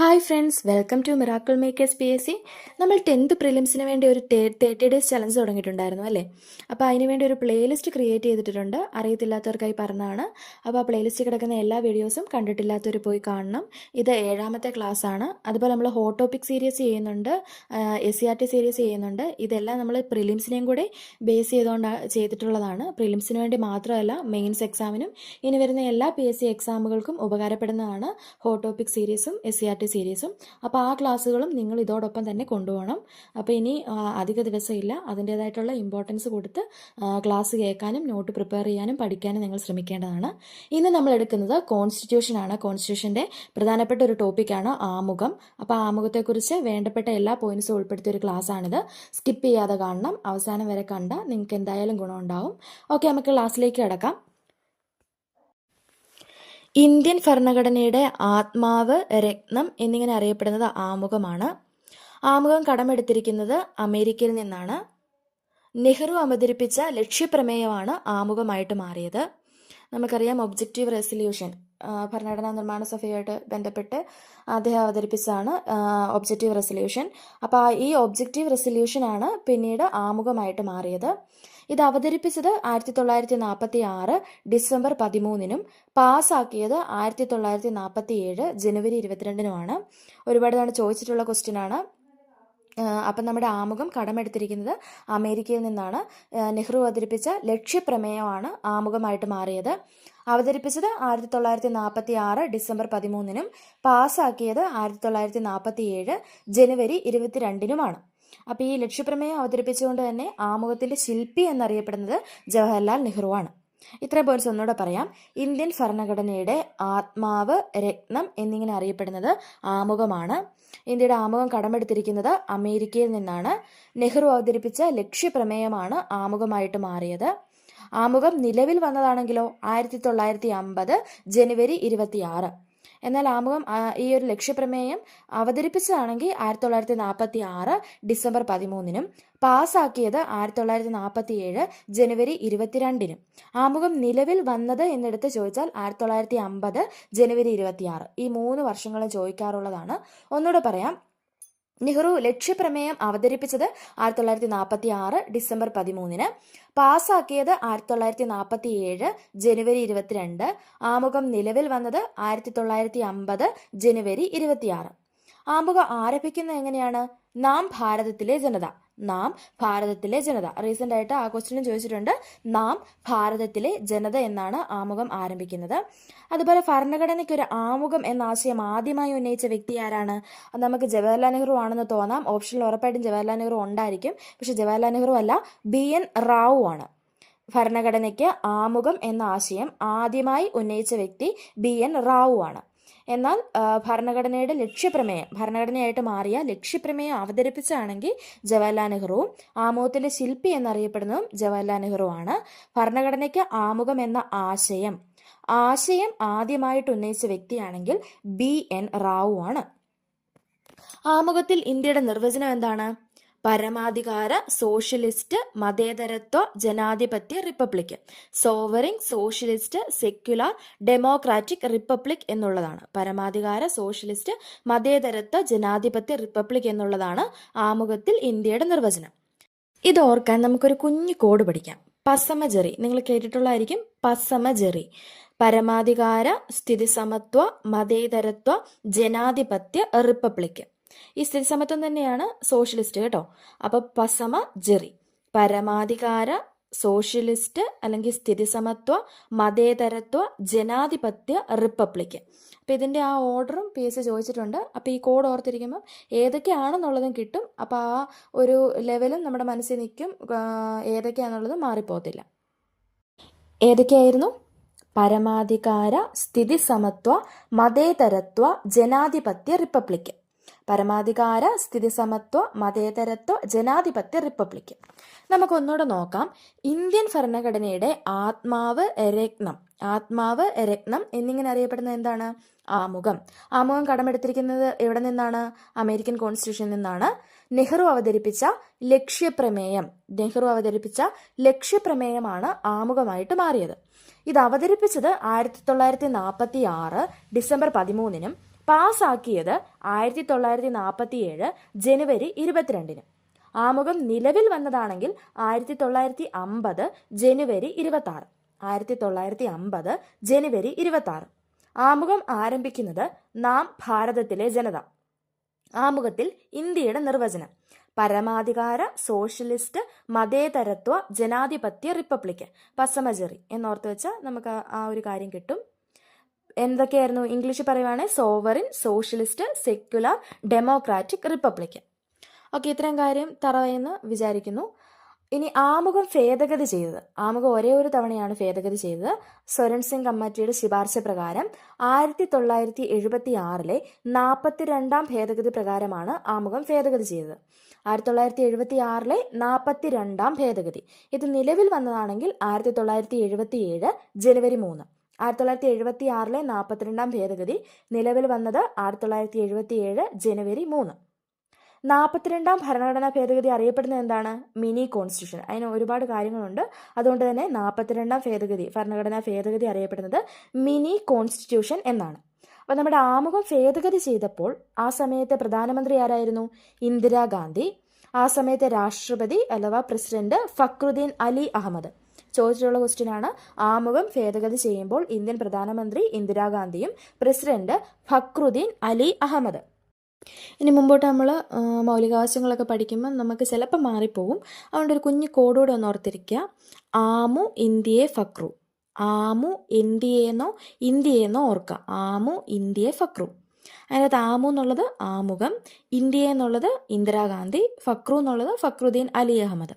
Hi friends welcome to miracle makers P S C നമ്മൾ tenth പ്രിലിംസിന് വേണ്ടി ഒരു തേർട്ടി ഡേയ്സ് ചലഞ്ച് തുടങ്ങിയിട്ടുണ്ടായിരുന്നു അല്ലേ? അപ്പോൾ അതിന് വേണ്ടി ഒരു പ്ലേലിസ്റ്റ് ക്രിയേറ്റ് ചെയ്തിട്ടുണ്ട് അറിയത്തില്ലാത്തവർക്കായി പറഞ്ഞതാണ്. അപ്പോൾ ആ പ്ലേലിസ്റ്റ് കിടക്കുന്ന എല്ലാ വീഡിയോസും കണ്ടിട്ടില്ലാത്തവർ പോയി കാണണം. ഇത് ഏഴാമത്തെ ക്ലാസ് ആണ്. അതുപോലെ നമ്മൾ ഹോട്ട് ടോപ്പിക് സീരീസ് ചെയ്യുന്നുണ്ട്. S C R T series ചെയ്യുന്നുണ്ട്. ഇതെല്ലാം നമ്മൾ പ്രിലിംസിനെയും കൂടെ ബേസ് ചെയ്തുകൊണ്ട് ചെയ്തിട്ടുള്ളതാണ്. പ്രിലിംസിന് വേണ്ടി മാത്രമല്ല മെയിൻസ് എക്സാമിനും ഇനി വരുന്ന എല്ലാ പി എസ് സി എക്സാമുകൾക്കും ഉപകാരപ്പെടുന്നതാണ് ഹോട്ട് ടോപ്പിക് സീരീസും എസ് സി ആർ ടി സീരീസും. അപ്പോൾ ആ ക്ലാസ്സുകളും നിങ്ങൾ ഇതോടൊപ്പം തന്നെ കൊണ്ടുപോകണം. അപ്പോൾ ഇനി അധിക ദിവസമില്ല അതിന്റേതായിട്ടുള്ള ഇമ്പോർട്ടൻസ് കൊടുത്ത് ക്ലാസ് കേൾക്കാനും നോട്ട് പ്രിപ്പയർ ചെയ്യാനും പഠിക്കാനും നിങ്ങൾ ശ്രമിക്കേണ്ടതാണ്. ഇന്ന് നമ്മൾ എടുക്കുന്നത് കോൺസ്റ്റിറ്റ്യൂഷനാണ് കോൺസ്റ്റിറ്റ്യൂഷന്റെ പ്രധാനപ്പെട്ട ഒരു ടോപ്പിക്കാണ് ആമുഖം. അപ്പോൾ ആമുഖത്തെക്കുറിച്ച് വേണ്ടപ്പെട്ട എല്ലാ പോയിന്റ്സും ഉൾപ്പെടുത്തിയ ഒരു ക്ലാസ്സാണിത് സ്കിപ്പ് ചെയ്യാതെ കാണണം. അവസാനം വരെ കണ്ട നിങ്ങൾക്ക് എന്തായാലും ഗുണമുണ്ടാവും ഓക്കെ നമുക്ക് ക്ലാസ്സിലേക്ക് കിടക്കാം. ഇന്ത്യൻ ഭരണഘടനയുടെ ആത്മാവ് രത്നം എന്നിങ്ങനെ അറിയപ്പെടുന്നത് ആമുഖമാണ്. ആമുഖം കടമെടുത്തിരിക്കുന്നത് അമേരിക്കയിൽ നിന്നാണ്. നെഹ്റു അവതരിപ്പിച്ച ലക്ഷ്യപ്രമേയമാണ് ആമുഖമായിട്ട് മാറിയത്. നമുക്കറിയാം ഒബ്ജക്റ്റീവ് റെസൊല്യൂഷൻ ഭരണഘടനാ നിർമ്മാണ സഭയുമായിട്ട് ബന്ധപ്പെട്ട് അദ്ദേഹം അവതരിപ്പിച്ചതാണ് ഒബ്ജക്റ്റീവ് റെസൊല്യൂഷൻ അപ്പോൾ ഈ ഒബ്ജക്റ്റീവ് റെസൊല്യൂഷനാണ് പിന്നീട് ആമുഖമായിട്ട് മാറിയത്. ഇത് അവതരിപ്പിച്ചത് ആയിരത്തി തൊള്ളായിരത്തി നാൽപ്പത്തി ആറ് ഡിസംബർ പതിമൂന്നിനും പാസ്സാക്കിയത് ആയിരത്തി തൊള്ളായിരത്തി നാൽപ്പത്തി ഏഴ് ജനുവരി ഇരുപത്തിരണ്ടിനുമാണ്. ഒരുപാട് തവണ ചോദിച്ചിട്ടുള്ള ക്വസ്റ്റ്യൻ ആണ് അപ്പം നമ്മുടെ ആമുഖം കടമെടുത്തിരിക്കുന്നത് അമേരിക്കയിൽ നിന്നാണ്. നെഹ്റു അവതരിപ്പിച്ച ലക്ഷ്യപ്രമേയമാണ് ആമുഖമായിട്ട് മാറിയത്. അവതരിപ്പിച്ചത് ആയിരത്തി തൊള്ളായിരത്തി നാൽപ്പത്തി ആറ് ഡിസംബർ പതിമൂന്നിനും പാസ്സാക്കിയത് ആയിരത്തി തൊള്ളായിരത്തി നാൽപ്പത്തി ഏഴ് ജനുവരി ഇരുപത്തിരണ്ടിനുമാണ്. അപ്പോൾ ഈ ലക്ഷ്യപ്രമേയം അവതരിപ്പിച്ചുകൊണ്ട് തന്നെ ആമുഖത്തിന്റെ ശില്പി എന്നറിയപ്പെടുന്നത് ജവഹർലാൽ നെഹ്റുവാണ്. ഇത്ര പോയിന്റ്സ് ഒന്നുകൂടെ പറയാം. ഇന്ത്യൻ ഭരണഘടനയുടെ ആത്മാവ് രത്നം എന്നിങ്ങനെ അറിയപ്പെടുന്നത് ആമുഖമാണ്. ഇന്ത്യയുടെ ആമുഖം കടമെടുത്തിരിക്കുന്നത് അമേരിക്കയിൽ നിന്നാണ്. നെഹ്റു അവതരിപ്പിച്ച ലക്ഷ്യപ്രമേയമാണ് ആമുഖമായിട്ട് മാറിയത്. ആമുഖം നിലവിൽ വന്നതാണെങ്കിലോ? ആയിരത്തി തൊള്ളായിരത്തി അമ്പത് ജനുവരി ഇരുപത്തിയാറ്. എന്നാൽ ആമുഖം ഈ ഒരു ലക്ഷ്യപ്രമേയം അവതരിപ്പിച്ചതാണെങ്കിൽ ആയിരത്തി തൊള്ളായിരത്തി നാൽപ്പത്തി ആറ് ഡിസംബർ പതിമൂന്നിനും പാസ്സാക്കിയത് ആയിരത്തി തൊള്ളായിരത്തി നാൽപ്പത്തി ഏഴ് ജനുവരി ഇരുപത്തിരണ്ടിനും. ആമുഖം നിലവിൽ വന്നത് എന്നെടുത്ത് ചോദിച്ചാൽ ആയിരത്തി തൊള്ളായിരത്തി അമ്പത് ജനുവരി ഇരുപത്തിയാറ്. ഈ മൂന്ന് വർഷങ്ങളും ചോദിക്കാറുള്ളതാണ്. ഒന്നുകൂടെ പറയാം. നെഹ്റു ലക്ഷ്യപ്രമേയം അവതരിപ്പിച്ചത് ആയിരത്തി തൊള്ളായിരത്തി നാൽപ്പത്തി ആറ് ഡിസംബർ പതിമൂന്നിന്. പാസ്സാക്കിയത് ആയിരത്തി തൊള്ളായിരത്തി നാൽപ്പത്തി ഏഴ് ജനുവരി ഇരുപത്തിരണ്ട്. ആമുഖം നിലവിൽ വന്നത് ആയിരത്തി തൊള്ളായിരത്തി അമ്പത് ജനുവരി ഇരുപത്തിയാറ്. ആമുഖം ആരംഭിക്കുന്നത് എങ്ങനെയാണ്? നാം ഭാരതത്തിലെ ജനത. നാം ഭാരതത്തിലെ ജനത. റീസെന്റ് ആയിട്ട് ആ ക്വസ്റ്റിനും ചോദിച്ചിട്ടുണ്ട്. നാം ഭാരതത്തിലെ ജനത എന്നാണ് ആമുഖം ആരംഭിക്കുന്നത്. അതുപോലെ ഭരണഘടനയ്ക്ക് ഒരു ആമുഖം എന്ന ആശയം ആദ്യമായി ഉന്നയിച്ച വ്യക്തി ആരാണ്? നമുക്ക് ജവഹർലാൽ നെഹ്റു ആണെന്ന് തോന്നാം. ഓപ്ഷനിൽ ഉറപ്പായിട്ടും ജവഹർലാൽ നെഹ്റു ഉണ്ടായിരിക്കും. പക്ഷെ ജവഹർലാൽ നെഹ്റു അല്ല ബി എൻ റാവു ആണ്. ഭരണഘടനയ്ക്ക് ആമുഖം എന്ന ആശയം ആദ്യമായി ഉന്നയിച്ച വ്യക്തി ബി എൻ റാവു ആണ്. എന്നാൽ ഭരണഘടനയുടെ ലക്ഷ്യപ്രമേയം ഭരണഘടനയായിട്ട് മാറിയ ലക്ഷ്യപ്രമേയം അവതരിപ്പിച്ചാണെങ്കിൽ ജവഹർലാൽ നെഹ്റുവും ആമുഖത്തിലെ ശില്പി എന്നറിയപ്പെടുന്നതും ജവഹർലാൽ നെഹ്റുവാണ് ഭരണഘടനയ്ക്ക് ആമുഖം എന്ന ആശയം. ആശയം ആദ്യമായിട്ട് ഉന്നയിച്ച വ്യക്തിയാണെങ്കിൽ ബി എൻ റാവു ആണ്. ആമുഖത്തിൽ ഇന്ത്യയുടെ നിർവചനം എന്താണ്? പരമാധികാര സോഷ്യലിസ്റ്റ് മതേതരത്വ ജനാധിപത്യ republic. Sovereign socialist secular democratic republic എന്നുള്ളതാണ്. പരമാധികാര സോഷ്യലിസ്റ്റ് മതേതരത്വ ജനാധിപത്യ റിപ്പബ്ലിക് എന്നുള്ളതാണ് ആമുഖത്തിൽ ഇന്ത്യയുടെ നിർവചനം. ഇത് ഓർക്കാൻ നമുക്കൊരു കുഞ്ഞു കോഡ് പഠിക്കാം. പസമജെറി. നിങ്ങൾ കേട്ടിട്ടുള്ളതായിരിക്കും പസമജെറി. പരമാധികാര സ്ഥിതിസമത്വ മതേതരത്വ ജനാധിപത്യ റിപ്പബ്ലിക്. ഈ സ്ഥിതിസമത്വം തന്നെയാണ് സോഷ്യലിസ്റ്റ് കേട്ടോ. അപ്പൊ പസമ ജെറി. പരമാധികാര സോഷ്യലിസ്റ്റ് അല്ലെങ്കിൽ സ്ഥിതിസമത്വ മതേതരത്വ ജനാധിപത്യ റിപ്പബ്ലിക് അപ്പോൾ ഇതിന്റെ ആ ഓർഡറും പി എസ് സി ചോദിച്ചിട്ടുണ്ട്. അപ്പോൾ ഈ കോഡ് ഓർത്തിരിക്കുമ്പോൾ ഏതൊക്കെയാണെന്നുള്ളതും കിട്ടും. അപ്പോൾ ആ ഒരു ലെവലും നമ്മുടെ മനസ്സിൽ നിൽക്കും. ഏതൊക്കെയാണെന്നുള്ളത് മാറിപ്പോകത്തില്ല. ഏതൊക്കെയായിരുന്നു? പരമാധികാര സ്ഥിതിസമത്വ മതേതരത്വ ജനാധിപത്യ റിപ്പബ്ലിക് പരമാധികാര സ്ഥിതിസമത്വ മതേതരത്വ ജനാധിപത്യ റിപ്പബ്ലിക് നമുക്കൊന്നുകൂടെ നോക്കാം. ഇന്ത്യൻ ഭരണഘടനയുടെ ആത്മാവ് രത്നം. ആത്മാവ് രത്നം എന്നിങ്ങനെ അറിയപ്പെടുന്നത് എന്താണ്? ആമുഖം. ആമുഖം കടമെടുത്തിരിക്കുന്നത് എവിടെ നിന്നാണ്? അമേരിക്കൻ കോൺസ്റ്റിറ്റ്യൂഷനിൽ നിന്നാണ്. നെഹ്റു അവതരിപ്പിച്ച ലക്ഷ്യപ്രമേയം. നെഹ്റു അവതരിപ്പിച്ച ലക്ഷ്യപ്രമേയമാണ് ആമുഖമായിട്ട് മാറിയത്. ഇത് അവതരിപ്പിച്ചത് ആയിരത്തി തൊള്ളായിരത്തി നാൽപ്പത്തി ആറ് ഡിസംബർ പതിമൂന്നിനും പാസ്സാക്കിയത് ആയിരത്തി തൊള്ളായിരത്തി നാൽപ്പത്തി ഏഴ് ജനുവരി ഇരുപത്തിരണ്ടിന്. ആമുഖം നിലവിൽ വന്നതാണെങ്കിൽ ആയിരത്തി തൊള്ളായിരത്തി അമ്പത് ജനുവരി ഇരുപത്തി ആറ് ആയിരത്തി തൊള്ളായിരത്തി അമ്പത് ജനുവരി ഇരുപത്തി ആറ് ആമുഖം ആരംഭിക്കുന്നത് നാം ഭാരതത്തിലെ ജനത. ആമുഖത്തിൽ ഇന്ത്യയുടെ നിർവചനം. പരമാധികാര സോഷ്യലിസ്റ്റ് മതേതരത്വ ജനാധിപത്യ റിപ്പബ്ലിക് പസമജറി എന്നോർത്ത് വെച്ചാൽ നമുക്ക് ആ ഒരു കാര്യം കിട്ടും. എന്തൊക്കെയായിരുന്നു? ഇംഗ്ലീഷിൽ പറയുവാണെങ്കിൽ sovereign socialist secular democratic republican. Okay ഇത്രയും കാര്യം തറവെന്ന് വിചാരിക്കുന്നു. ഇനി ആമുഖം ഭേദഗതി ചെയ്തത്. ആമുഖം ഒരേ ഒരു തവണയാണ് ഭേദഗതി ചെയ്തത്. സ്വരൺ സിംഗ് കമ്മിറ്റിയുടെ ശുപാർശ പ്രകാരം ആയിരത്തി തൊള്ളായിരത്തി എഴുപത്തി ആറിലെ നാൽപ്പത്തിരണ്ടാം ഭേദഗതി പ്രകാരമാണ് ആമുഖം ഭേദഗതി ചെയ്തത്. ആയിരത്തി തൊള്ളായിരത്തി എഴുപത്തി ആറിലെ നാൽപ്പത്തി രണ്ടാം ഭേദഗതി. ഇത് നിലവിൽ വന്നതാണെങ്കിൽ ആയിരത്തി തൊള്ളായിരത്തി എഴുപത്തി ഏഴ് ജനുവരി മൂന്ന്. ആയിരത്തി തൊള്ളായിരത്തി എഴുപത്തി ആറിലെ നാൽപ്പത്തിരണ്ടാം ഭേദഗതി നിലവിൽ വന്നത് ആയിരത്തി തൊള്ളായിരത്തി എഴുപത്തി ഏഴ് ജനുവരി മൂന്ന്. നാൽപ്പത്തിരണ്ടാം ഭരണഘടനാ ഭേദഗതി അറിയപ്പെടുന്നത് എന്താണ്? Mini constitution. അതിന് ഒരുപാട് കാര്യങ്ങളുണ്ട്. അതുകൊണ്ട് തന്നെ നാൽപ്പത്തിരണ്ടാം ഭേദഗതി ഭരണഘടനാ ഭേദഗതി അറിയപ്പെടുന്നത് മിനി കോൺസ്റ്റിറ്റ്യൂഷൻ എന്നാണ്. അപ്പോൾ നമ്മുടെ ആമുഖം ഭേദഗതി ചെയ്തപ്പോൾ ആ സമയത്തെ പ്രധാനമന്ത്രി ആരായിരുന്നു? ഇന്ദിരാഗാന്ധി. ആ സമയത്തെ രാഷ്ട്രപതി അഥവാ പ്രസിഡന്റ് ഫക്രുദ്ദീൻ അലി അഹമ്മദ്. ചോദിച്ചിട്ടുള്ള ക്വസ്റ്റ്യൻ ആണ്. ആമുഖം ഭേദഗതി ചെയ്യുമ്പോൾ ഇന്ത്യൻ പ്രധാനമന്ത്രി ഇന്ദിരാഗാന്ധിയും പ്രസിഡന്റ് ഫക്രുദ്ദീൻ അലി അഹമ്മദ്. ഇനി മുമ്പോട്ട് നമ്മൾ മൗലികാവശ്യങ്ങളൊക്കെ പഠിക്കുമ്പോൾ നമുക്ക് ചിലപ്പോൾ മാറിപ്പോകും അതുകൊണ്ട് ഒരു കുഞ്ഞു കോഡോടെ ഒന്ന് ഓർത്തിരിക്കുക ആമു ഇന്ത്യയെ ഫക്രു. ആമു ഇന്ത്യയെന്നോ ഇന്ത്യയെന്നോ ഓർക്കുക ആമു ഇന്ത്യയെ ഫക്രു. അതിനകത്ത് ആമു എന്നുള്ളത് ആമുഖം ഇന്ത്യ എന്നുള്ളത് ഇന്ദിരാഗാന്ധി ഫക്രു എന്നുള്ളത് ഫക്രുദ്ദീൻ അലി അഹമ്മദ്.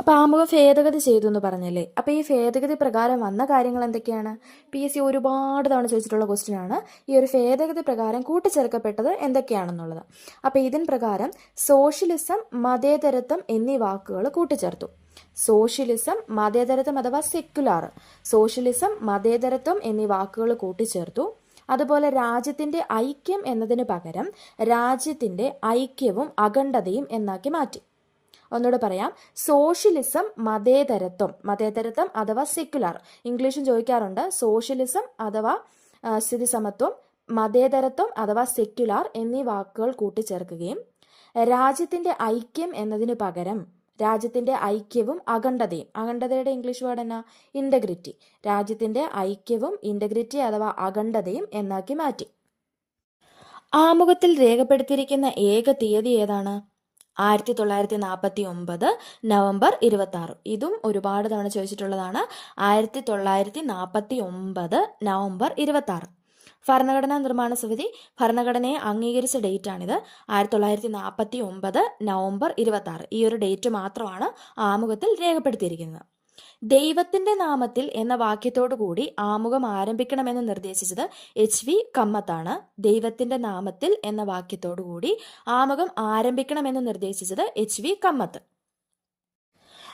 അപ്പോൾ ആമുഖം ഭേദഗതി ചെയ്തു എന്ന് പറഞ്ഞല്ലേ? അപ്പോൾ ഈ ഭേദഗതി പ്രകാരം വന്ന കാര്യങ്ങൾ എന്തൊക്കെയാണ്? പി എസ് സി ഒരുപാട് തവണ ചോദിച്ചിട്ടുള്ള ക്വസ്റ്റ്യൻ ആണ്. ഈ ഒരു ഭേദഗതി പ്രകാരം കൂട്ടിച്ചേർക്കപ്പെട്ടത് എന്തൊക്കെയാണെന്നുള്ളത്. അപ്പോൾ ഇതിൻ പ്രകാരം സോഷ്യലിസം മതേതരത്വം എന്നീ വാക്കുകൾ കൂട്ടിച്ചേർത്തു. സോഷ്യലിസം മതേതരത്വം അഥവാ സെക്യുലാർ സോഷ്യലിസം മതേതരത്വം എന്നീ വാക്കുകൾ കൂട്ടിച്ചേർത്തു. അതുപോലെ രാജ്യത്തിന്റെ ഐക്യം എന്നതിന് പകരം രാജ്യത്തിന്റെ ഐക്യവും അഖണ്ഡതയും എന്നാക്കി മാറ്റി. ഒന്നുകൂടെ പറയാം. സോഷ്യലിസം മതേതരത്വം. മതേതരത്വം അഥവാ സെക്യുലർ ഇംഗ്ലീഷും ചോദിക്കാറുണ്ട്. സോഷ്യലിസം അഥവാ സ്ഥിതി സമത്വം മതേതരത്വം അഥവാ സെക്യുലാർ എന്നീ വാക്കുകൾ കൂട്ടിച്ചേർക്കുകയും രാജ്യത്തിന്റെ ഐക്യം എന്നതിനു പകരം രാജ്യത്തിന്റെ ഐക്യവും അഖണ്ഡതയും. അഖണ്ഡതയുടെ ഇംഗ്ലീഷ് വേർഡ് എന്നാ? ഇന്റഗ്രിറ്റി രാജ്യത്തിന്റെ ഐക്യവും ഇന്റഗ്രിറ്റി അഥവാ അഖണ്ഡതയും എന്നാക്കി മാറ്റി. ആമുഖത്തിൽ രേഖപ്പെടുത്തിയിരിക്കുന്ന ഏക തീയതി ഏതാണ്? ആയിരത്തി തൊള്ളായിരത്തി നാൽപ്പത്തി ഒമ്പത് നവംബർ ഇരുപത്തി ആറ് ഇതും ഒരുപാട് തവണ ചോദിച്ചിട്ടുള്ളതാണ്. ആയിരത്തി തൊള്ളായിരത്തി നാൽപ്പത്തി ഒമ്പത് നവംബർ ഇരുപത്തി ആറ് ഭരണഘടനാ നിർമ്മാണ സമിതി ഭരണഘടനയെ അംഗീകരിച്ച ഡേറ്റ് ആണിത് ആയിരത്തി തൊള്ളായിരത്തി നാൽപ്പത്തി ഒമ്പത് നവംബർ ഇരുപത്തി ആറ് ഈ ഒരു ഡേറ്റ് മാത്രമാണ് ആമുഖത്തിൽ രേഖപ്പെടുത്തിയിരിക്കുന്നത്. ദൈവത്തിന്റെ നാമത്തിൽ എന്ന വാക്യത്തോടു കൂടി ആമുഖം ആരംഭിക്കണമെന്ന് നിർദ്ദേശിച്ചത് എച്ച് വി കമ്മത്താണ്. ദൈവത്തിന്റെ നാമത്തിൽ എന്ന വാക്യത്തോടു കൂടി ആമുഖം ആരംഭിക്കണമെന്ന് നിർദ്ദേശിച്ചത് എച്ച് വി കമ്മത്ത്.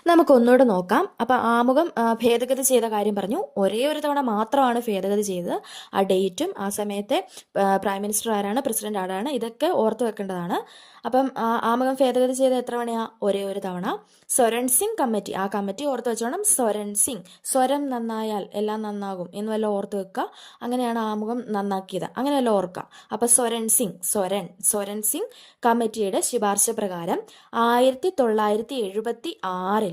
നമുക്ക് ഒന്നുകൂടെ നോക്കാം. അപ്പം ആമുഖം ഭേദഗതി ചെയ്ത കാര്യം പറഞ്ഞു. ഒരേ ഒരു തവണ മാത്രമാണ് ഭേദഗതി ചെയ്തത്. ആ ഡേറ്റും ആ സമയത്തെ പ്രൈം മിനിസ്റ്റർ ആരാണ് പ്രസിഡന്റ് ആരാണ് ഇതൊക്കെ ഓർത്തു വെക്കേണ്ടതാണ്. അപ്പം ആമുഖം ഭേദഗതി ചെയ്ത എത്ര തവണയാ? ഒരേ ഒരു തവണ. സ്വരൺ സിംഗ് കമ്മിറ്റി. ആ കമ്മിറ്റി ഓർത്തു വെച്ചോണം. സ്വരൺ സിംഗ്. സ്വരം നന്നായാൽ എല്ലാം നന്നാകും എന്ന് വല്ല ഓർത്ത് വെക്കുക. അങ്ങനെയാണ് ആമുഖം നന്നാക്കിയത്. അങ്ങനെയല്ല ഓർക്കുക. അപ്പം സ്വരൺ സിംഗ് സ്വരൺ സ്വരൺ സിംഗ് കമ്മിറ്റിയുടെ ശുപാർശ പ്രകാരം ആയിരത്തി തൊള്ളായിരത്തി എഴുപത്തി ആറിലെ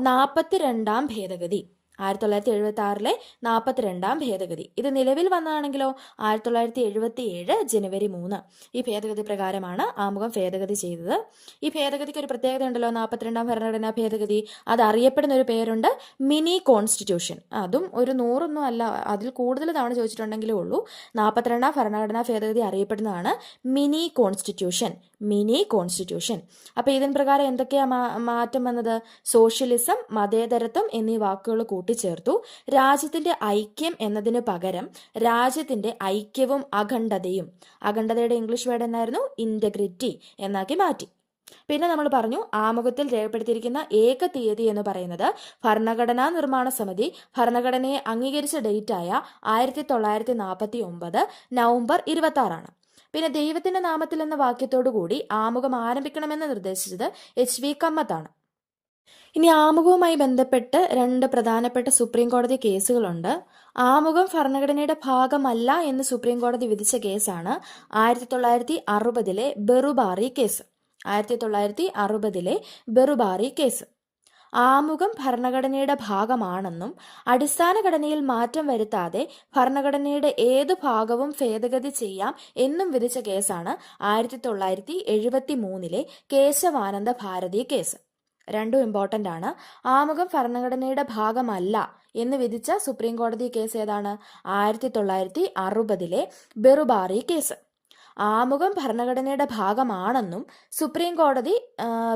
നാൽപ്പത്തി രണ്ടാം ഭേദഗതി. ആയിരത്തി തൊള്ളായിരത്തി എഴുപത്തി ആറിലെ നാൽപ്പത്തിരണ്ടാം ഭേദഗതി. ഇത് നിലവിൽ വന്നതാണെങ്കിലോ? ആയിരത്തി തൊള്ളായിരത്തി എഴുപത്തി ഏഴ് ജനുവരി മൂന്ന്. ഈ ഭേദഗതി പ്രകാരമാണ് ആമുഖം ഭേദഗതി ചെയ്തത്. ഈ ഭേദഗതിക്ക് ഒരു പ്രത്യേകത ഉണ്ടല്ലോ? നാൽപ്പത്തിരണ്ടാം ഭരണഘടനാ ഭേദഗതി. അത് അറിയപ്പെടുന്ന ഒരു പേരുണ്ട്. Mini constitution. അതും ഒരു നൂറൊന്നും അല്ല അതിൽ കൂടുതൽ തവണ ചോദിച്ചിട്ടുണ്ടെങ്കിലേ ഉള്ളൂ. നാൽപ്പത്തിരണ്ടാം ഭരണഘടനാ ഭേദഗതി അറിയപ്പെടുന്നതാണ് മിനി കോൺസ്റ്റിറ്റ്യൂഷൻ. Mini constitution. അപ്പോൾ ഇതിന് പ്രകാരം എന്തൊക്കെയാണ് മാറ്റം വന്നത്? സോഷ്യലിസം മതേതരത്വം എന്നീ വാക്കുകൾ കൂട്ടിച്ചേർത്തു. രാജ്യത്തിന്റെ ഐക്യം എന്നതിന് പകരം രാജ്യത്തിന്റെ ഐക്യവും അഖണ്ഡതയും. അഖണ്ഡതയുടെ ഇംഗ്ലീഷ് വേർഡ് എന്നായിരുന്നു? ഇന്റഗ്രിറ്റി എന്നാക്കി മാറ്റി. പിന്നെ നമ്മൾ പറഞ്ഞു ആമുഖത്തിൽ രേഖപ്പെടുത്തിയിരിക്കുന്ന ഏക തീയതി എന്ന് പറയുന്നത് ഭരണഘടനാ നിർമ്മാണ സമിതി ഭരണഘടനയെ അംഗീകരിച്ച ഡേറ്റായ ആയിരത്തി തൊള്ളായിരത്തി നാൽപ്പത്തി ഒമ്പത് നവംബർ ഇരുപത്തി ആറാണ് പിന്നെ ദൈവത്തിന്റെ നാമത്തിൽ എന്ന വാക്യത്തോടു കൂടി ആമുഖം ആരംഭിക്കണമെന്ന് നിർദ്ദേശിച്ചത് എച്ച് വി കമ്മത്താണ്. ഇനി ആമുഖവുമായി ബന്ധപ്പെട്ട് രണ്ട് പ്രധാനപ്പെട്ട സുപ്രീം കോടതി കേസുകളുണ്ട്. ആമുഖം ഭരണഘടനയുടെ ഭാഗമല്ല എന്ന് സുപ്രീം കോടതി വിധിച്ച കേസാണ് ആയിരത്തി തൊള്ളായിരത്തി അറുപതിലെ ബെറുബാറി കേസ്. ആയിരത്തി തൊള്ളായിരത്തി അറുപതിലെ ബെറുബാറി കേസ്. ആമുഖം ഭരണഘടനയുടെ ഭാഗമാണെന്നും അടിസ്ഥാന ഘടനയിൽ മാറ്റം വരുത്താതെ ഭരണഘടനയുടെ ഏതു ഭാഗവും ഭേദഗതി ചെയ്യാം എന്നും വിധിച്ച കേസാണ് ആയിരത്തി തൊള്ളായിരത്തി എഴുപത്തി മൂന്നിലെ കേശവാനന്ദ ഭാരതി കേസ്. രണ്ടും ഇമ്പോർട്ടന്റ് ആണ്. ആമുഖം ഭരണഘടനയുടെ ഭാഗമല്ല എന്ന് വിധിച്ച സുപ്രീം കോടതി കേസ് ഏതാണ്? ആയിരത്തി തൊള്ളായിരത്തി അറുപതിലെ ബെറുബാറി കേസ് ആമുഖം ഭരണഘടനയുടെ ഭാഗമാണെന്നും സുപ്രീം കോടതി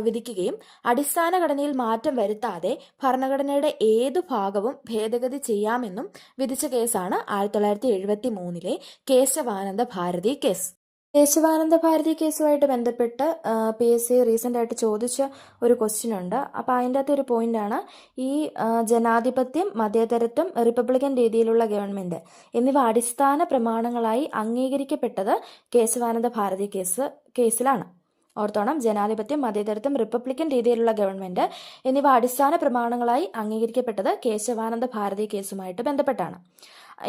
വിധിക്കുകയും അടിസ്ഥാന ഘടനയിൽ മാറ്റം വരുത്താതെ ഭരണഘടനയുടെ ഏതു ഭാഗവും ഭേദഗതി ചെയ്യാമെന്നും വിധിച്ച കേസാണ് ആയിരത്തി തൊള്ളായിരത്തി എഴുപത്തി മൂന്നിലെ കേശവാനന്ദ ഭാരതി കേസ് കേശവാനന്ദ ഭാരതി കേസുമായിട്ട് ബന്ധപ്പെട്ട് പി എസ് സി റീസെന്റ് ആയിട്ട് ചോദിച്ച ഒരു ക്വസ്റ്റ്യൻ ഉണ്ട് അപ്പോൾ അതിന്റെ അകത്ത് ഒരു പോയിന്റാണ്. ഈ ജനാധിപത്യം മതേതരത്വം റിപ്പബ്ലിക്കൻ രീതിയിലുള്ള ഗവൺമെന്റ് എന്നിവ അടിസ്ഥാന പ്രമാണങ്ങളായി അംഗീകരിക്കപ്പെട്ടത് കേശവാനന്ദ ഭാരതി കേസ് കേസിലാണ്. ഓർത്തോണം ജനാധിപത്യം മതേതരത്വം റിപ്പബ്ലിക്കൻ രീതിയിലുള്ള ഗവൺമെന്റ് എന്നിവ അടിസ്ഥാന പ്രമാണങ്ങളായി അംഗീകരിക്കപ്പെട്ടത് കേശവാനന്ദ ഭാരതി കേസുമായിട്ട് ബന്ധപ്പെട്ടാണ്.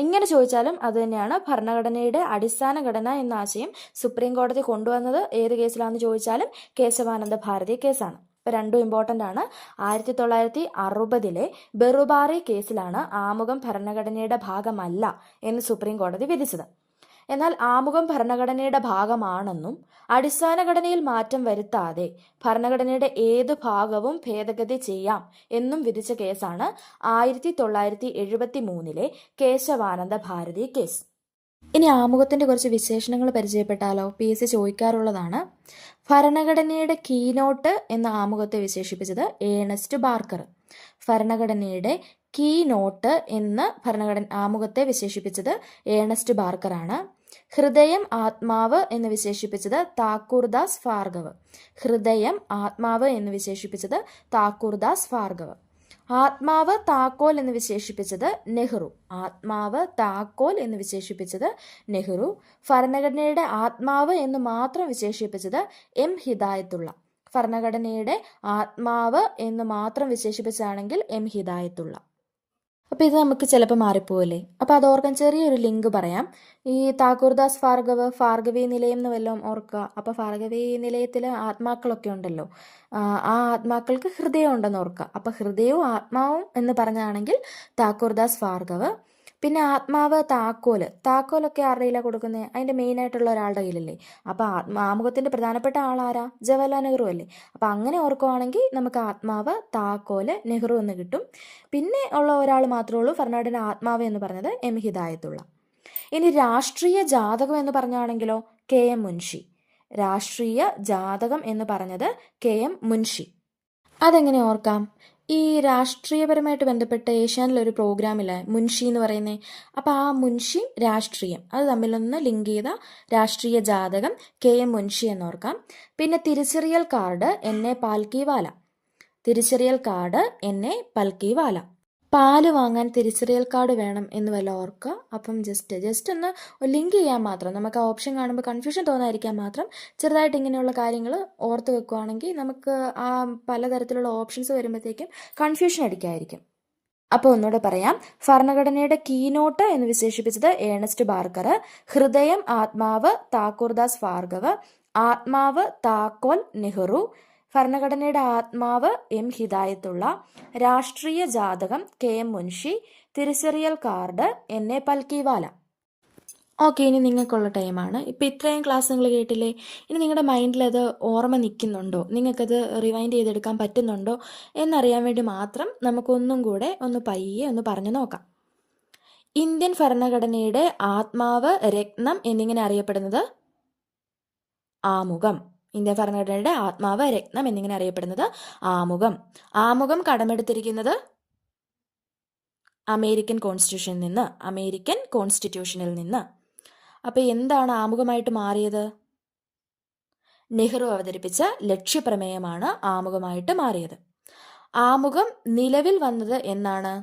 ഇങ്ങനെ ചോദിച്ചാലും അത് തന്നെയാണ്. ഭരണഘടനയുടെ അടിസ്ഥാന ഘടന എന്ന ആശയം സുപ്രീം കോടതി കൊണ്ടുവന്നത് ഏത് കേസിലാണെന്ന് ചോദിച്ചാലും കേശവാനന്ദ ഭാരതി കേസാണ്. ഇപ്പൊ രണ്ടും ഇമ്പോർട്ടന്റ് ആണ്. ആയിരത്തി തൊള്ളായിരത്തി അറുപതിലെ ബെറുബാറി കേസിലാണ് ആമുഖം ഭരണഘടനയുടെ ഭാഗമല്ല എന്ന് സുപ്രീം കോടതി വിധിച്ചത്. എന്നാൽ ആമുഖം ഭരണഘടനയുടെ ഭാഗമാണെന്നും അടിസ്ഥാന ഘടനയിൽ മാറ്റം വരുത്താതെ ഭരണഘടനയുടെ ഏത് ഭാഗവും ഭേദഗതി ചെയ്യാം എന്നും വിധിച്ച കേസാണ് ആയിരത്തി തൊള്ളായിരത്തി എഴുപത്തി മൂന്നിലെ കേശവാനന്ദ ഭാരതി കേസ്. ഇനി ആമുഖത്തിന്റെ കുറച്ച് വിശേഷണങ്ങൾ പരിചയപ്പെട്ടാലോ? പി. എസ്. സി. ചോദിക്കാറുള്ളതാണ്. ഭരണഘടനയുടെ കീനോട്ട് എന്ന ആമുഖത്തെ വിശേഷിപ്പിച്ചത് ഏണസ്റ്റ് ബാർക്കർ. ഭരണഘടനയുടെ കീ നോട്ട് എന്ന് ഭരണഘടന ആമുഖത്തെ വിശേഷിപ്പിച്ചത് ഏണസ്റ്റ് ബാർക്കറാണ്. ഹൃദയം ആത്മാവ് എന്ന് വിശേഷിപ്പിച്ചത് താക്കൂർദാസ് ഭാർഗവ്. ഹൃദയം ആത്മാവ് എന്ന് വിശേഷിപ്പിച്ചത് താക്കൂർദാസ് ഭാർഗവ്. ആത്മാവ് താക്കോൽ എന്ന് വിശേഷിപ്പിച്ചത് നെഹ്റു. ആത്മാവ് താക്കോൽ എന്ന് വിശേഷിപ്പിച്ചത് നെഹ്റു. ഭരണഘടനയുടെ ആത്മാവ് എന്ന് മാത്രം വിശേഷിപ്പിച്ചത് എം ഹിദായത്തുള്ള. ഭരണഘടനയുടെ ആത്മാവ് എന്ന് മാത്രം വിശേഷിപ്പിച്ചാണെങ്കിൽ എം ഹിദായത്തുള്ള. അപ്പോൾ ഇത് നമുക്ക് ചിലപ്പോൾ മാറിപ്പോവില്ലേ? അപ്പോൾ അത് ഓർക്കാൻ ചെറിയൊരു ലിങ്ക് പറയാം. ഈ താക്കൂർദാസ് ഭാർഗവ് ഭാർഗവി നിലയം എന്ന് വല്ലതും ഓർക്കുക. അപ്പോൾ ഭാർഗവി നിലയത്തിൽ ആത്മാക്കളൊക്കെ ഉണ്ടല്ലോ. ആ ആത്മാക്കൾക്ക് ഹൃദയം ഉണ്ടെന്ന് ഓർക്കുക. അപ്പോൾ ഹൃദയവും ആത്മാവും എന്ന് പറഞ്ഞാണെങ്കിൽ താക്കൂർദാസ് ഭാർഗവ് പിന്നെ ആത്മാവ് താക്കോൽ. താക്കോലൊക്കെ ആരുടെ കയ്യിലാണ് കൊടുക്കുന്നത് അതിന്റെ മെയിൻ ആയിട്ടുള്ള ഒരാളുടെ കയ്യിലല്ലേ. അപ്പോൾ ആമുഖത്തിന്റെ പ്രധാനപ്പെട്ട ആളാരാ? ജവഹർലാൽ നെഹ്റു അല്ലേ. അപ്പോൾ അങ്ങനെ ഓർക്കുവാണെങ്കിൽ നമുക്ക് ആത്മാവ് താക്കോൽ നെഹ്റു എന്ന് കിട്ടും. പിന്നെ ഉള്ള ഒരാൾ മാത്രമേ ഉള്ളൂ ഫർണാഡിന്റെ ആത്മാവ് എന്ന് പറഞ്ഞത് എം ഹിദായത്തുള്ള. ഇനി രാഷ്ട്രീയ ജാതകം എന്ന് പറഞ്ഞാണെങ്കിലോ കെ എം മുൻഷി. രാഷ്ട്രീയ ജാതകം എന്ന് പറഞ്ഞത് കെ എം മുൻഷി. അതെങ്ങനെ ഓർക്കാം? ഈ രാഷ്ട്രീയപരമായിട്ട് ബന്ധപ്പെട്ട ഏഷ്യാനിലൊരു പ്രോഗ്രാമില്ലേ മുൻഷി എന്ന് പറയുന്നത് അപ്പോൾ ആ മുൻഷി രാഷ്ട്രീയം. അത് തമ്മിലൊന്ന് ലിങ്ക് ചെയ്ത രാഷ്ട്രീയ ജാതകം കെ എം മുൻഷി എന്നോർക്കാം. പിന്നെ തിരിച്ചറിയൽ കാർഡ് എന്നെ പാൽക്കിവാല. തിരിച്ചറിയൽ കാർഡ് എന്നെ പൽക്കിവാല. പാൽ വാങ്ങാൻ തിരിച്ചറിയൽ കാർഡ് വേണം എന്ന് വല്ല ഓർക്കുക. അപ്പം ജസ്റ്റ് ജസ്റ്റ് ഒന്ന് ലിങ്ക് ചെയ്യാൻ മാത്രം. നമുക്ക് ആ ഓപ്ഷൻ കാണുമ്പോൾ കൺഫ്യൂഷൻ തോന്നാതിരിക്കാൻ മാത്രം ചെറുതായിട്ട് ഇങ്ങനെയുള്ള കാര്യങ്ങൾ ഓർത്ത് വെക്കുവാണെങ്കിൽ നമുക്ക് ആ പലതരത്തിലുള്ള ഓപ്ഷൻസ് വരുമ്പോഴത്തേക്കും കൺഫ്യൂഷൻ അടിക്കായിരിക്കും അപ്പോൾ ഒന്നുകൂടെ പറയാം. ഭരണഘടനയുടെ കീനോട്ട് എന്ന് വിശേഷിപ്പിച്ചത് ഏണസ്റ്റ് ബാർക്കർ ഹൃദയം ആത്മാവ് താക്കൂർദാസ് ഭാർഗവ് ആത്മാവ് താക്കോൽ നെഹ്റു ഭരണഘടനയുടെ ആത്മാവ് എം ഹിദായത്തുള്ള രാഷ്ട്രീയ ജാതകം കെ എം മുൻഷി തിരിച്ചറിയൽ card N A Palkhivala. Okay ഇനി നിങ്ങൾക്കുള്ള ടൈമാണ് ഇപ്പം ഇത്രയും ക്ലാസ് നിങ്ങൾ കേട്ടില്ലേ? ഇനി നിങ്ങളുടെ മൈൻഡിൽ അത് ഓർമ്മ നിൽക്കുന്നുണ്ടോ? നിങ്ങൾക്കത് റിവൈൻഡ് ചെയ്തെടുക്കാൻ പറ്റുന്നുണ്ടോ? എന്നറിയാൻ വേണ്ടി മാത്രം നമുക്കൊന്നും കൂടെ ഒന്ന് പയ്യെ ഒന്ന് പറഞ്ഞു നോക്കാം. ഇന്ത്യൻ ഭരണഘടനയുടെ ആത്മാവ് രത്നം എന്നിങ്ങനെ അറിയപ്പെടുന്നത് ആമുഖം. ഇന്ത്യൻ ഭരണഘടനയുടെ ആത്മാവ് രത്നം എന്നിങ്ങനെ അറിയപ്പെടുന്നത് ആമുഖം. ആമുഖം കടമെടുത്തിരിക്കുന്നത് അമേരിക്കൻ കോൺസ്റ്റിറ്റ്യൂഷനിൽ നിന്ന് അമേരിക്കൻ കോൺസ്റ്റിറ്റ്യൂഷനിൽ നിന്ന്. അപ്പോൾ എന്താണ് ആമുഖമായിട്ട് മാറിയത്? നെഹ്റു അവതരിപ്പിച്ച ലക്ഷ്യപ്രമേയമാണ് ആമുഖമായിട്ട് മാറിയത്. ആമുഖം നിലവിൽ വന്നത് എന്നാണ്?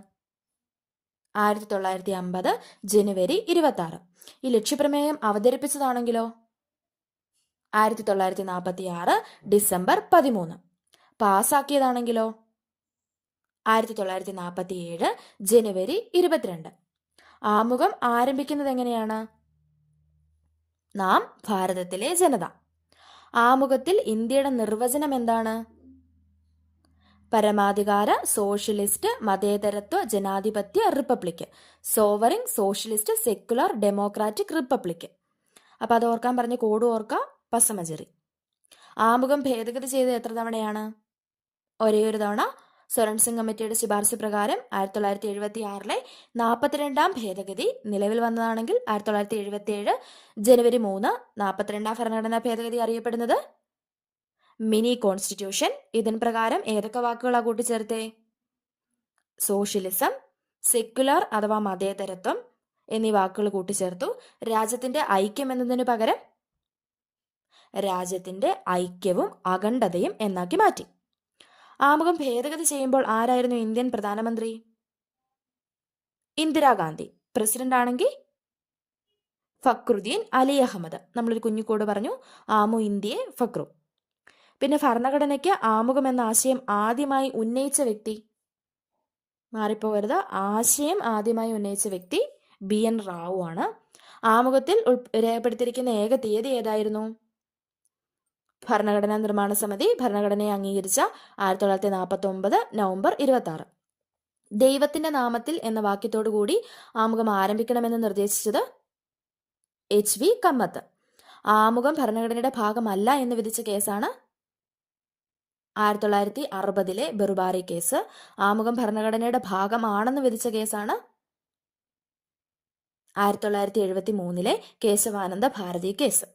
ആയിരത്തി തൊള്ളായിരത്തി അമ്പത് ജനുവരി ഇരുപത്തി ഈ ലക്ഷ്യപ്രമേയം അവതരിപ്പിച്ചതാണെങ്കിലോ? ആയിരത്തി തൊള്ളായിരത്തി നാൽപ്പത്തി ആറ് ഡിസംബർ പതിമൂന്ന്. പാസ്സാക്കിയതാണെങ്കിലോ? ആയിരത്തി തൊള്ളായിരത്തി നാൽപ്പത്തി ഏഴ് ജനുവരി ഇരുപത്തിരണ്ട്. ആമുഖം ആരംഭിക്കുന്നത് എങ്ങനെയാണ് നാം ഭാരതത്തിലെ ജനത. ആമുഖത്തിൽ ഇന്ത്യയുടെ നിർവചനം എന്താണ്? പരമാധികാര സോഷ്യലിസ്റ്റ് മതേതരത്വ ജനാധിപത്യ republic sovereign socialist secular democratic republic അപ്പം അത് ഓർക്കാൻ പറഞ്ഞ് കോഡ് ഓർക്കുക പസമജറി. ആമുഖം ഭേദഗതി ചെയ്ത് എത്ര തവണയാണ്? ഒരേ ഒരു തവണ സ്വരൺ സിംഗ് കമ്മിറ്റിയുടെ ശുപാർശ പ്രകാരം ആയിരത്തി തൊള്ളായിരത്തി എഴുപത്തി ആറിലെ നാൽപ്പത്തിരണ്ടാം ഭേദഗതി നിലവിൽ വന്നതാണെങ്കിൽ ആയിരത്തി തൊള്ളായിരത്തി എഴുപത്തി ഏഴ് ജനുവരി മൂന്ന് നാൽപ്പത്തിരണ്ടാം ഭരണഘടനാ ഭേദഗതി അറിയപ്പെടുന്നത്? മിനി കോൺസ്റ്റിറ്റ്യൂഷൻ ഇതിന് പ്രകാരം ഏതൊക്കെ വാക്കുകളാണ് കൂട്ടിച്ചേർത്തേ? സോഷ്യലിസം സെക്യുലർ അഥവാ മതേതരത്വം എന്നീ വാക്കുകൾ കൂട്ടിച്ചേർത്തു രാജ്യത്തിന്റെ ഐക്യം എന്നതിനു പകരം രാജ്യത്തിന്റെ ഐക്യവും അഖണ്ഡതയും എന്നാക്കി മാറ്റി. ആമുഖം ഭേദഗതി ചെയ്യുമ്പോൾ ആരായിരുന്നു ഇന്ത്യൻ പ്രധാനമന്ത്രി? ഇന്ദിരാഗാന്ധി പ്രസിഡന്റ് ആണെങ്കിൽ ഫക്രുദ്ദീൻ അലി അഹമ്മദ്. നമ്മളൊരു കുഞ്ഞിക്കോട് പറഞ്ഞു ആമു ഇന്ത്യയെ ഫക്രു. പിന്നെ ഭരണഘടനയ്ക്ക് ആമുഖം എന്ന ആശയം ആദ്യമായി ഉന്നയിച്ച വ്യക്തി? മാറിപ്പോകരുത്. ആശയം ആദ്യമായി ഉന്നയിച്ച വ്യക്തി ബി എൻ റാവു ആണ്. ആമുഖത്തിൽ രേഖപ്പെടുത്തിയിരിക്കുന്ന ഏക തീയതി ഏതായിരുന്നു? ഭരണഘടനാ നിർമ്മാണ സമിതി ഭരണഘടനയെ അംഗീകരിച്ച ആയിരത്തി തൊള്ളായിരത്തി നാൽപ്പത്തി ഒമ്പത് നവംബർ ഇരുപത്തി ആറ് ദൈവത്തിന്റെ നാമത്തിൽ എന്ന വാക്യത്തോടു കൂടി ആമുഖം ആരംഭിക്കണമെന്ന് നിർദ്ദേശിച്ചത് എച്ച് വി കമ്മത്ത്. ആമുഖം ഭരണഘടനയുടെ ഭാഗമല്ല എന്ന് വിധിച്ച കേസാണ് ആയിരത്തി തൊള്ളായിരത്തി അറുപതിലെ ബെറുബാറി കേസ്. ആമുഖം ഭരണഘടനയുടെ ഭാഗമാണെന്ന് വിധിച്ച കേസാണ് ആയിരത്തി തൊള്ളായിരത്തി എഴുപത്തി മൂന്നിലെ കേശവാനന്ദ ഭാരതി കേസ്.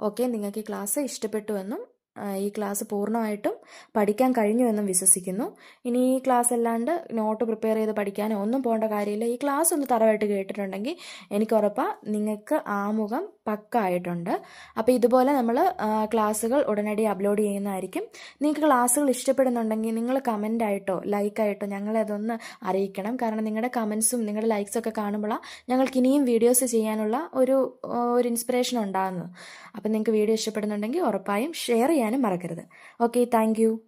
ഓക്കെ നിങ്ങൾക്ക് ക്ലാസ് ഇഷ്ടപ്പെട്ടുവെന്നും ആ, ഈ ക്ലാസ് പൂർണമായിട്ടും പഠിക്കാൻ കഴിഞ്ഞു എന്നും വിശ്വസിക്കുന്നു. ഇനി ഈ ക്ലാസ് അല്ലാണ്ട് നോട്ട് പ്രിപ്പയർ ചെയ്ത് പഠിക്കാനോ ഒന്നും പോകേണ്ട കാര്യമില്ല. ഈ ക്ലാസ് ഒന്ന് തറവായിട്ട് കേട്ടിട്ടുണ്ടെങ്കിൽ എനിക്ക് ഉറപ്പാ നിങ്ങൾക്ക് ആമുഖം പക്ക ആയിട്ടുണ്ട് അപ്പോൾ ഇതുപോലെ നമ്മൾ ക്ലാസ്സുകൾ ഉടനടി അപ്ലോഡ് ചെയ്യുന്നതായിരിക്കും. നിങ്ങൾക്ക് ക്ലാസ്സുകൾ ഇഷ്ടപ്പെടുന്നുണ്ടെങ്കിൽ നിങ്ങൾ കമന്റ് ആയിട്ടോ ലൈക്കായിട്ടോ ഞങ്ങളെ അതൊന്ന് അറിയിക്കണം. കാരണം നിങ്ങളുടെ കമൻസും നിങ്ങളുടെ ലൈക്സൊക്കെ കാണുമ്പോഴാണ് ഞങ്ങൾക്ക് ഇനിയും വീഡിയോസ് ചെയ്യാനുള്ള ഒരു ഒരു ഇൻസ്പിറേഷൻ ഉണ്ടാകുന്നത് അപ്പോൾ നിങ്ങൾക്ക് വീഡിയോ ഇഷ്ടപ്പെടുന്നുണ്ടെങ്കിൽ ഉറപ്പായും ഷെയർ ചെയ്യാനും മറക്കരുത്. Okay thank